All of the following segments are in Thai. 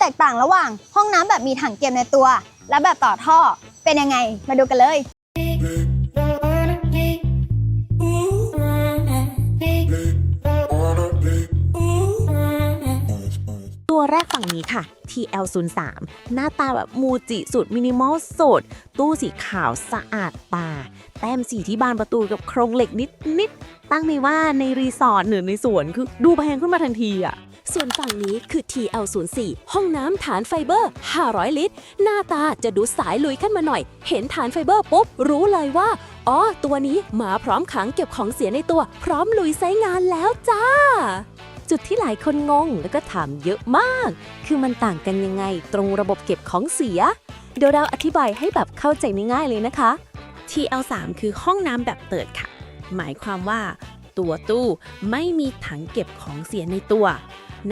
แตกต่างระหว่างห้องน้ำแบบมีถังเก็บในตัว และแบบต่อท่อเป็นยังไงมาดูกันเลย ตัวแรกฝั่งนี้ค่ะ TL03 หน้าตาแบบมูจิสุดมินิมอลสุด ตู้สีขาวสะอาดตา แต้มสีที่บานประตูกับโครงเหล็กนิดนิดๆตั้งไม่ว่าในรีสอร์ทหรือในสวนคือดูแพงขึ้นมาทันทีอะ ส่วนฝั่งนี้คือ TL04 ห้องน้ำฐานไฟเบอร์ 500 ลิตร หน้าตาจะดูสายลุยขึ้นมาหน่อย เห็นฐานไฟเบอร์ปุ๊บ รู้เลยว่า อ๋อ ตัวนี้มาพร้อมขังเก็บของเสียในตัว พร้อมลุยใช้งานแล้วจ้า จุดที่หลายคนงงแล้วก็ถามเยอะมาก คือมันต่างกันยังไงตรงระบบเก็บของเสีย เดี๋ยวเราอธิบายให้แบบเข้าใจง่ายๆเลยนะคะ TL3 คือห้องน้ำแบบเปิดค่ะ หมายความว่าตัวตู้ไม่มีถังเก็บของเสียในตัว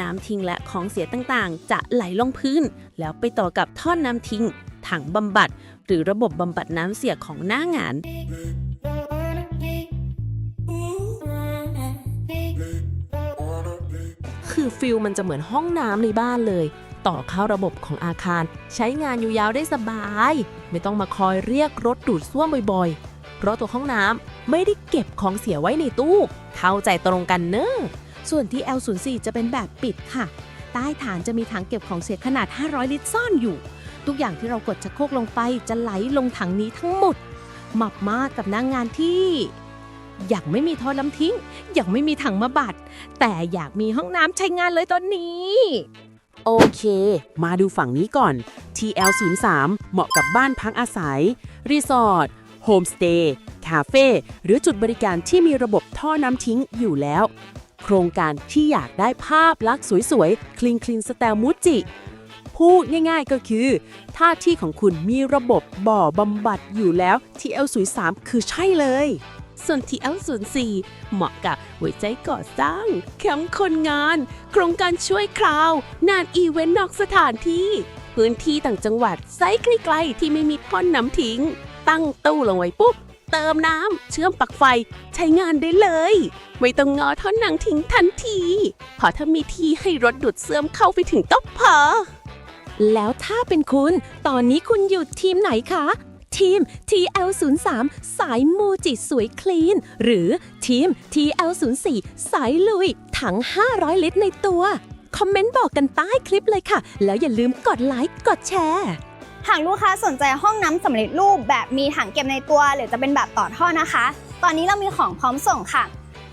น้ำทิ้งและของเสียต่างๆ จะไหลลงพื้น แล้วไปต่อกับท่อน้ำทิ้ง ถังบำบัด หรือระบบบำบัดน้ำเสียของหน้างานคือฟิลมันจะเหมือนห้องน้ำในบ้านเลย ต่อเข้าระบบของอาคาร ใช้งานอยู่ยาวได้สบาย ไม่ต้องมาคอยเรียกรถดูดซ่วมบ่อยๆ เพราะตัวห้องน้ำไม่ได้เก็บของเสียไว้ในตู้ เข้าใจตรงกันเนอะ ส่วนที่ L04 จะเป็นแบบปิดค่ะ ใต้ฐานจะมีถังเก็บของเสียขนาด 500 ลิตรซ่อนอยู่ ทุกอย่างที่เรากดชักโครกลงไปจะไหลลงถังนี้ทั้งหมดหมับมากกับหน้างงานที่อยากไม่มีท่อล้ำทิ้งอยากไม่มีถังมาบัด แต่อยากมีห้องน้ำใช้งานเลยตอนนี้ โอเค มาดูฝั่งนี้ก่อน TL03 เหมาะกับบ้านพักอาศัย รีสอร์ท โฮมสเตย์ คาเฟ่ หรือจุดบริการที่มีระบบท่อน้ำทิ้งอยู่แล้ว โครงการที่อยากได้ภาพลักษณ์สวยๆ คลีนคลีนสไตล์มูจิ พูดง่ายๆก็คือ ถ้าที่ของคุณมีระบบบ่อบำบัดอยู่แล้ว TL03 คือใช่เลย ส่วน TL04 เหมาะกับหัวใจก่อสร้างแคมป์คนงาน โครงการช่วยคราวงานอีเวนต์นอกสถานที่ พื้นที่ต่างจังหวัดไซส์ไกลๆที่ไม่มีท่อนน้ำทิ้ง ตั้งตู้ลงไว้ปุ๊บ เติมน้ำ เชื่อมปลั๊กไฟ ใช้งานได้เลย ไม่ต้องงอท่อนหนังทิ้งทันทีเพอถ้ามีที่ให้รถดูดเสื่อมเข้าไปถึงก็พอ แล้วถ้าเป็นคุณ ตอนนี้คุณอยู่ทีมไหนคะ ทีม TL03 สายมูจิสวยคลีน หรือทีม TL04 สายลุย ถัง 500 ลิตรในตัว คอมเมนต์บอกกันใต้คลิปเลยค่ะ แล้วอย่าลืมกดไลค์กดแชร์ หากลูกค้าสนใจห้องน้ำสำเร็จรูปแบบมีถังเก็บในตัวหรือจะเป็นแบบต่อท่อนะคะ ตอนนี้เรามีของพร้อมส่งค่ะ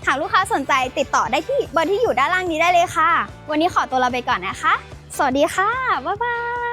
หากลูกค้าสนใจติดต่อได้ที่เบอร์ที่อยู่ด้านล่างนี้ได้เลยค่ะ วันนี้ขอตัวลาไปก่อนนะคะ สวัสดีค่ะ บ๊ายบาย